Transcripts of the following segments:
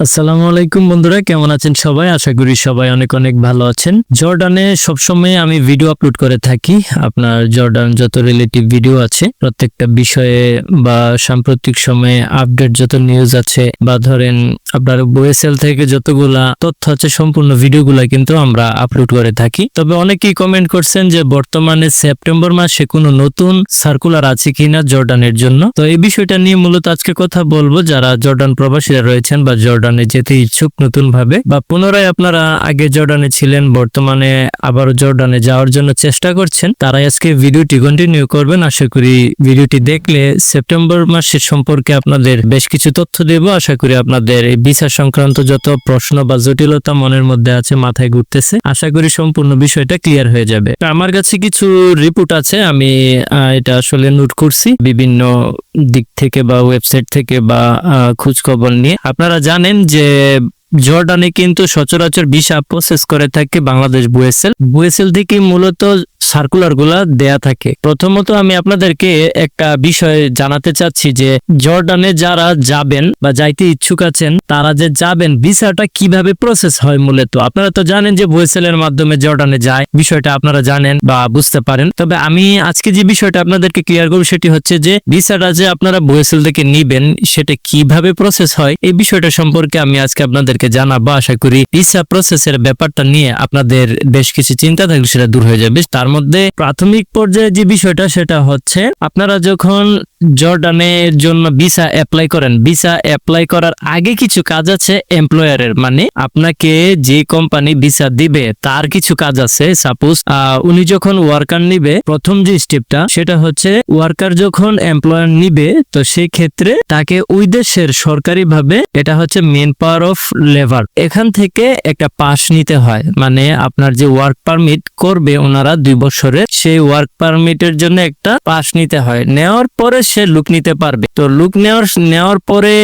আসসালামু আলাইকুম বন্ধুরা, কেমন আছেন সবাই? আশা করি সবাই অনেক অনেক ভালো আছেন। জর্ডানে সবসময় আমি ভিডিও আপলোড করে থাকি। আপনার জর্ডান যত রিলেটিভ ভিডিও আছে, প্রত্যেকটা বিষয়ে বা সাম্প্রতিক সময়ে আপডেট যত নিউজ আছে, বা ধরেন আপনার ওয়েসেল থেকে যতগুলা তথ্য আছে, সম্পূর্ণ ভিডিওগুলা কিন্তু আমরা আপলোড করে থাকি। তবে অনেকেই কমেন্ট করছেন যে, বর্তমানে সেপ্টেম্বর মাসে কোনো নতুন সার্কুলার আছে কিনা জর্ডানের জন্য। তো এই বিষয়টা নিয়ে মূলত আজকে কথা বলব। যারা জর্ডান প্রবাসীরা রয়েছেন বা জর্ডানে যেতে ইচ্ছুক নতুন ভাবে বা পুনরায় আপনারা আগে জর্ডানে ছিলেন, বর্তমানে আবারও জর্ডানে যাওয়ার জন্য চেষ্টা করছেন, তারাই আজকে ভিডিওটি কন্টিনিউ করবেন। আশা করি ভিডিওটি দেখলে সেপ্টেম্বর মাসের সম্পর্কে আপনাদের বেশ কিছু তথ্য দেব। আশা করি আপনাদের এই ভিসা সংক্রান্ত যত প্রশ্ন বা জটিলতা মনের মধ্যে আছে, মাথায় ঘুরতেছে, আশা করি সম্পূর্ণ বিষয়টা ক্লিয়ার হয়ে যাবে। আমার কাছে কিছু রিপোর্ট আছে, আমি এটা আসলে নোট করছি। বিভিন্ন দিক থেকে বা ওয়েবসাইট থেকে বা খোঁজ খবর নিয়ে। আপনারা জানেন যে জর্ডানে কিন্তু সচরাচর ভিসা প্রসেস করে থাকে বাংলাদেশ বুয়েসেল। বুয়েসেল থেকে মূলত সার্কুলারগুলা দেয়া থাকে। প্রথমত আমি আপনাদেরকে একটা বিষয় জানাতে চাচ্ছি যে, জর্ডানে যারা যাবেন বা যাইতে ইচ্ছুক আছেন, তারা যে যাবেন, ভিসাটা কীভাবে প্রসেস হয় মূলত? আপনারা তো জানেন যে বুয়েসেলের মাধ্যমে জর্ডানে যায়, বিষয়টা আপনারা জানেন বা বুঝতে পারেন। তবে আমি আজকে যে বিষয়টা আপনাদেরকে ক্লিয়ার করব সেটি হচ্ছে যে, ভিসাটা যে আপনারা বুয়েসেল থেকে নিবেন, সেটা কীভাবে প্রসেস হয়, এই বিষয়টা সম্পর্কে আমি আজকে আপনাদেরকে জানাব। আশা করি ভিসা প্রসেসের ব্যাপারটা নিয়ে আপনাদের বেশ কিছু চিন্তা থাকলে সেটা দূর হয়ে যাবে। তার মধ্যে প্রাথমিক পর্যায়ে যে বিষয়টা সেটা হচ্ছে আপনারা যখন জর্ডানের জন্য ভিসা অ্যাপ্লাই করেন। ভিসা অ্যাপ্লাই করার আগে কিছু কাজ আছে এমপ্লয়ারের মানে আপনাকে যে কোম্পানি ভিসা দিবে, তার কিছু কাজ আছে। সাপোজ উনি যখন ওয়ার্কার নিবে, প্রথম যে স্টেপটা সেটা হচ্ছে ওয়ার্কার যখন এমপ্লয়ার নিবে, তো সেই ক্ষেত্রে তাকে ওই দেশের সরকারিভাবে এটা হচ্ছে মেন পাওয়ার অফ লেবার এখান থেকে একটা পাস নিতে হয় মানে আপনার যে ওয়ার্ক পারমিট করবে ওনারা দুই বছরের, সেই ওয়ার্ক পারমিটের জন্য একটা পাস নিতে হয়। নেওয়ার পরে সে লুক নিতে পারবে। তো লুক নেওয়ার নেওয়ার পরে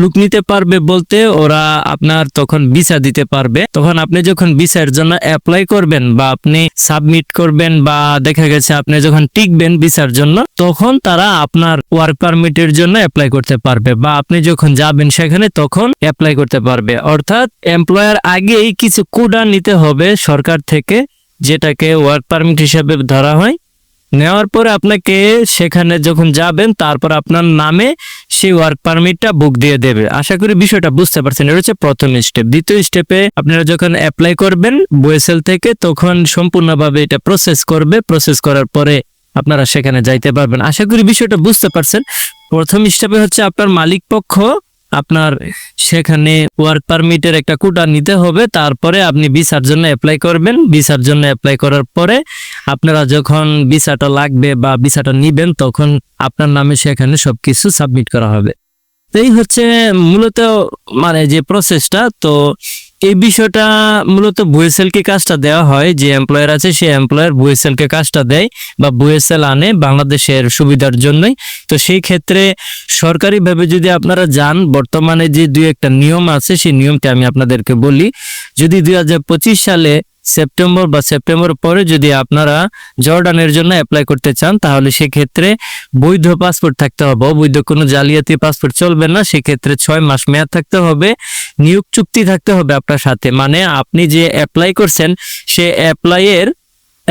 লুক নিতে পারবে বলতে ওরা আপনার তখন ভিসা দিতে পারবে। তখন আপনি যখন ভিসার জন্য অ্যাপ্লাই করবেন বা আপনি সাবমিট করবেন বা দেখা গেছে আপনি যখন টিকবেন ভিসার জন্য, তখন তারা আপনার ওয়ার্ক পারমিটের জন্য অ্যাপ্লাই করতে পারবে বা আপনি যখন যাবেন সেখানে তখন অ্যাপ্লাই করতে পারবে। অর্থাৎ এমপ্লয়ার আগেই কিছু কোডা নিতে হবে সরকার থেকে, যেটাকে ওয়ার্ক পারমিট হিসাবে ধরা হয়। নেওয়ার পরে আপনাকে সেখানে যখন যাবেন, তারপর আপনার নামে সেই ওয়ার্ক পারমিটটা বুক দিয়ে দেবে। আশা করি বিষয়টা বুঝতে পারছেন। এটা হচ্ছে প্রথম স্টেপ দ্বিতীয় স্টেপে আপনারা যখন অ্যাপ্লাই করবেন বুয়েসেল থেকে, তখন সম্পূর্ণভাবে এটা প্রসেস করবে। প্রসেস করার পরে আপনারা সেখানে যাইতে পারবেন। আশা করি বিষয়টা বুঝতে পারছেন। প্রথম স্টেপে হচ্ছে আপনার মালিক পক্ষ আপনার সেখানে ওয়ার্ক পারমিটের একটা কোটা নিতে হবে, তারপরে আপনি ভিসার জন্য অ্যাপ্লাই করবেন। ভিসার জন্য অ্যাপ্লাই করার পরে আপনারা যখন ভিসাটা লাগবে বা ভিসাটা নিবেন, তখন আপনার নামে সেখানে সব কিছু সাবমিট করা হবে। এই হচ্ছে মূলত মানে যে প্রসেসটা তো এই বিষয়টা মূলত বুয়েসেলকে কাজটা দেওয়া হয়, যে এমপ্লয়ার আছে, সে এমপ্লয়ার বুয়েসেলকে কাজটা দেয় বা বুয়েসেল আনে বাংলাদেশের সুবিধার জন্যই। তো সেই ক্ষেত্রে সরকারিভাবে যদি আপনারা যান, বর্তমানে যে দুই একটা নিয়ম আছে, সেই নিয়মটা আমি আপনাদেরকে বলি। যদি দুই হাজার পঁচিশ সালে সেপ্টেম্বর বা সেপ্টেম্বর পরে যদি আপনারা জর্ডানের জন্য অ্যাপ্লাই করতে চান, তাহলে সেক্ষেত্রে বৈধ পাসপোর্ট থাকতে হবে। অবৈধ কোনো জালিয়াতি পাসপোর্ট চলবে না। সেক্ষেত্রে ছয় মাস মেয়াদ থাকতে হবে। নিয়োগ চুক্তি থাকতে হবে আপনার সাথে। মানে আপনি যে অ্যাপ্লাই করছেন, সে অ্যাপ্লাইয়ের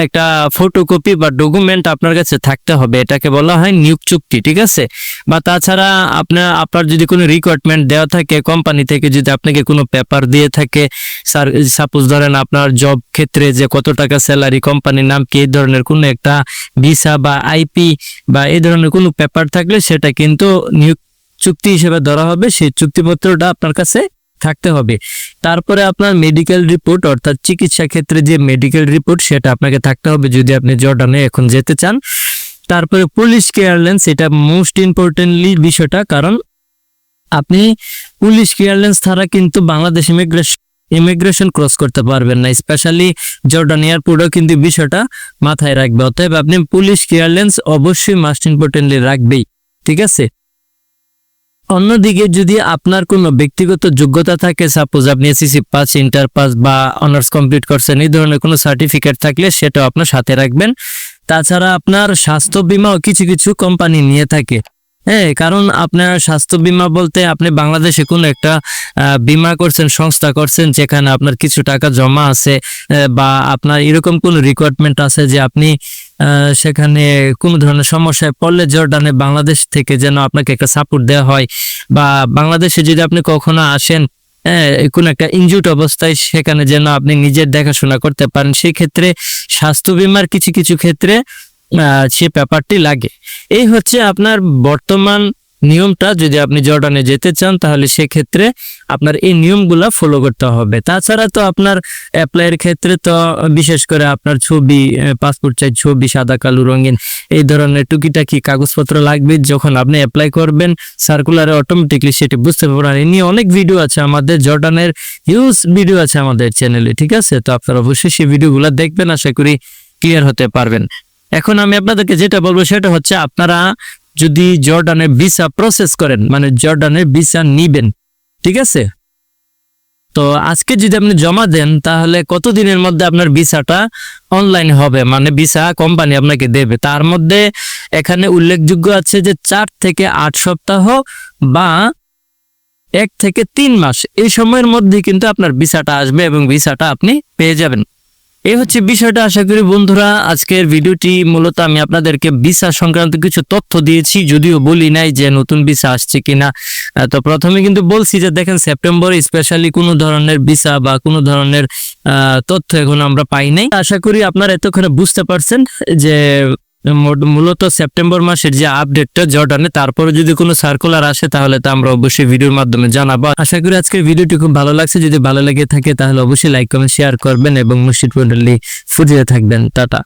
একটা ফটোকপি বা ডকুমেন্ট আপনার কাছে থাকতে হবে। এটাকে বলা হয় নিয়োগ চুক্তি, ঠিক আছে? বা তাছাড়া আপনার আপনার যদি কোনো রিকোয়ারমেন্ট দেওয়া থাকে কোম্পানি থেকে যদি আপনাকে কোনো পেপার দিয়ে থাকে স্যার সাপোজ ধরেন আপনার জব ক্ষেত্রে যে কত টাকা স্যালারি কোম্পানির নাম কি, এই ধরনের কোনো একটা ভিসা বা আইপি বা এই ধরনের কোনো পেপার থাকলে সেটা কিন্তু নিয়োগ চুক্তি হিসেবে ধরা হবে। সেই চুক্তিপত্রটা আপনার কাছে থাকতে হবে। তারপরে আপনার মেডিকেল রিপোর্ট অর্থাৎ চিকিৎসা ক্ষেত্রে যে মেডিকেল রিপোর্ট সেটা আপনাকে থাকতে হবে যদি আপনি জর্ডানে এখন যেতে চান। তারপরে পুলিশ ক্লিয়ারেন্স এটা মোস্ট ইম্পর্টেন্টলি বিষয়টা, কারণ আপনি পুলিশ ক্লিয়ারেন্স ছাড়া কিন্তু বাংলাদেশ ইমিগ্রেশন ইমিগ্রেশন ক্রস করতে পারবেন না। স্পেশালি জর্ডান এয়ারপোর্টও কিন্তু বিষয়টা মাথায় রাখবে। অতএব আপনি পুলিশ ক্লিয়ারেন্স অবশ্যই মাস্ট ইম্পর্টেন্টলি রাখবেই। ঠিক আছে? অন্যদিকে যদি আপনার কোনো ব্যক্তিগত যোগ্যতা থাকে সাপোজ আপনি এসএসসি পাস ইন্টার পাস বা অনার্স কমপ্লিট করছেন, এই ধরনের কোনো সার্টিফিকেট থাকলে সেটাও আপনার সাথে রাখবেন। তাছাড়া আপনার স্বাস্থ্য বিমাও কিছু কিছু কোম্পানি নিয়ে থাকে। হ্যাঁ কারণ আপনার স্বাস্থ্য বীমা বলতে আপনি বাংলাদেশে কোনো একটা বীমা করছেন, সংস্থা করছেন, যেখানে আপনার কিছু টাকা জমা আছে বা আপনার এরকম কোনো রিকোয়ারমেন্ট আছে যে আপনি সেখানে কোনো ধরনের সমস্যায় পড়লে জর্ডানে বাংলাদেশ থেকে যেন আপনাকে একটা সাপোর্ট দেওয়া হয় বা বাংলাদেশে যদি আপনি কখনো আসেন হ্যাঁ কোন একটা ইনজুট অবস্থায় সেখানে যেন আপনি নিজের দেখাশোনা করতে পারেন, সেই ক্ষেত্রে স্বাস্থ্য বিমার কিছু কিছু ক্ষেত্রে সে ব্যাপারটি লাগে। এই হচ্ছে আপনার বর্তমান নিয়মটা যদি আপনি জর্ডানে যেতে চান, তাহলে সেক্ষেত্রে আপনার এই নিয়মগুলা ফলো করতে হবে। তাছাড়া তো আপনার অ্যাপ্লাইয়ের ক্ষেত্রে তো বিশেষ করে আপনার ছবি পাসপোর্ট চাই ছবি, সাদা, কালো, রঙিন এই ধরনের টুকিটাকি কাগজপত্র লাগবে। যখন আপনি অ্যাপ্লাই করবেন সার্কুলারে অটোমেটিকলি সেটি বুঝতে পারবেন। এই নিয়ে অনেক ভিডিও আছে আমাদের, জর্ডানের হিউজ ভিডিও আছে আমাদের চ্যানেলে ঠিক আছে? তো আপনারা অবশ্যই সেই ভিডিওগুলো দেখবেন, আশা করি ক্লিয়ার হতে পারবেন। এখন আমি আপনাদেরকে যেটা বলব, সেটা হচ্ছে আপনারা যদি জর্ডানের ভিসা প্রসেস করেন মানে জর্ডানের ভিসা নিবেন, ঠিক আছে? তো আজকে যদি আপনি জমা দেন, তাহলে কত দিনের মধ্যে আপনার ভিসাটা অনলাইন হবে? মানে ভিসা কোম্পানি আপনাকে দেবে। তার মধ্যে এখানে উল্লেখযোগ্য আছে যে চার থেকে আট সপ্তাহ বা এক থেকে তিন মাস। এই সময়ের মধ্যে কিন্তু আপনার ভিসাটা আসবে এবং ভিসাটা আপনি পেয়ে যাবেন। এই হচ্ছে বিষয়টা। আশা করি বন্ধুরা, আজকের ভিডিওটি মূলত আমি আপনাদেরকে ভিসা সংক্রান্ত কিছু তথ্য দিয়েছি, যদিও বলি নাই যে নতুন ভিসা আসছে কিনা। তো প্রথমে কিন্তু বলছি যে দেখেন, সেপ্টেম্বরে স্পেশালি কোনো ধরনের ভিসা বা কোনো ধরনের তথ্য এখন আমরা পাই নাই। আশা করি আপনারা এতক্ষণে বুঝতে পারছেন যে মূলত সেপ্টেম্বর মাসের যে আপডেটটা জর্ডানে, তারপরে যদি কোনো সার্কুলার আসে, তাহলে তা আমরা অবশ্যই ভিডিওর মাধ্যমে জানাব। আশা করি আজকের ভিডিওটি খুব ভালো লাগছে। যদি ভালো লেগে থাকে, তাহলে অবশ্যই লাইক কমেন্ট শেয়ার করবেন এবং মুর্শিদ পন্ডলি ফুটিয়ে থাকবেন। টাটা।